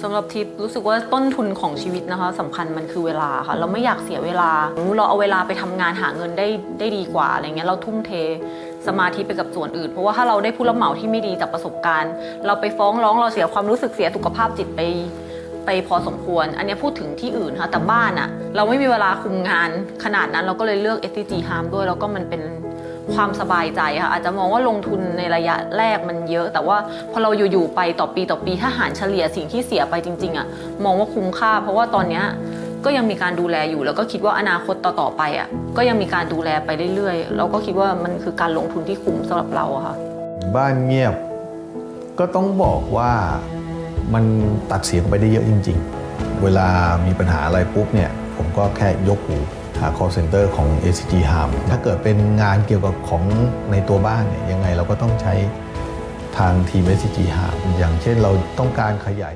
สำหรับทิปรู้สึกว่าต้นทุนของชีวิตนะคะสำคัญมันคือเวลาค่ะ เราไม่อยากเสียเวลา เราเอาเวลาไปทำงานหาเงินได้ได้ดีกว่าอะไรเงี้ยเราทุ่มเทสมาธิไปกับส่วนอื่น เพราะว่าถ้าเราได้ผู้รับเหมาที่ไม่ดีจากประสบการณ์ เราไปฟ้องร้องเราเสียความรู้สึกเสียสุขภาพจิตไปไปพอสมควร อันนี้พูดถึงที่อื่นค่ะแต่บ้านอะเราไม่มีเวลาคุมงานขนาดนั้นเราก็เลยเลือก STG Harm ด้วยแล้วก็มันเป็น ความสบายใจค่ะอาจจะมองว่าลงทุนในระยะแรกมันเยอะ แต่ว่าพอเราอยู่ๆไปต่อปีต่อปีถ้าหารเฉลี่ยสิ่งที่เสียไปจริง ๆอะ่ะมองว่าคุ้มค่า เพราะว่าตอนเนี้ยก็ยังมีการดูแลอยู่ แล้วก็คิดว่าอนาคตต่อๆไปอะ่ะก็ยังมีการดูแลไปเรื่อยๆเราก็คิดว่ามันคือการลงทุนที่คุ้มสำหรับเราอะค่ะ บ้านเงียบก็ต้องบอกว่ามันตัดเสียงไปได้เยอะจริง ๆ เวลามีปัญหาอะไรปุ๊บเนี่ย ผมก็แค่ยกหู call center ของ ACG Harm ถ้าเกิดเป็นงานเกี่ยวกับของในตัวบ้านเนี่ยยังไงเราก็ต้องใช้ทางทีม ACG Harm อย่างเช่นเราต้องการขยาย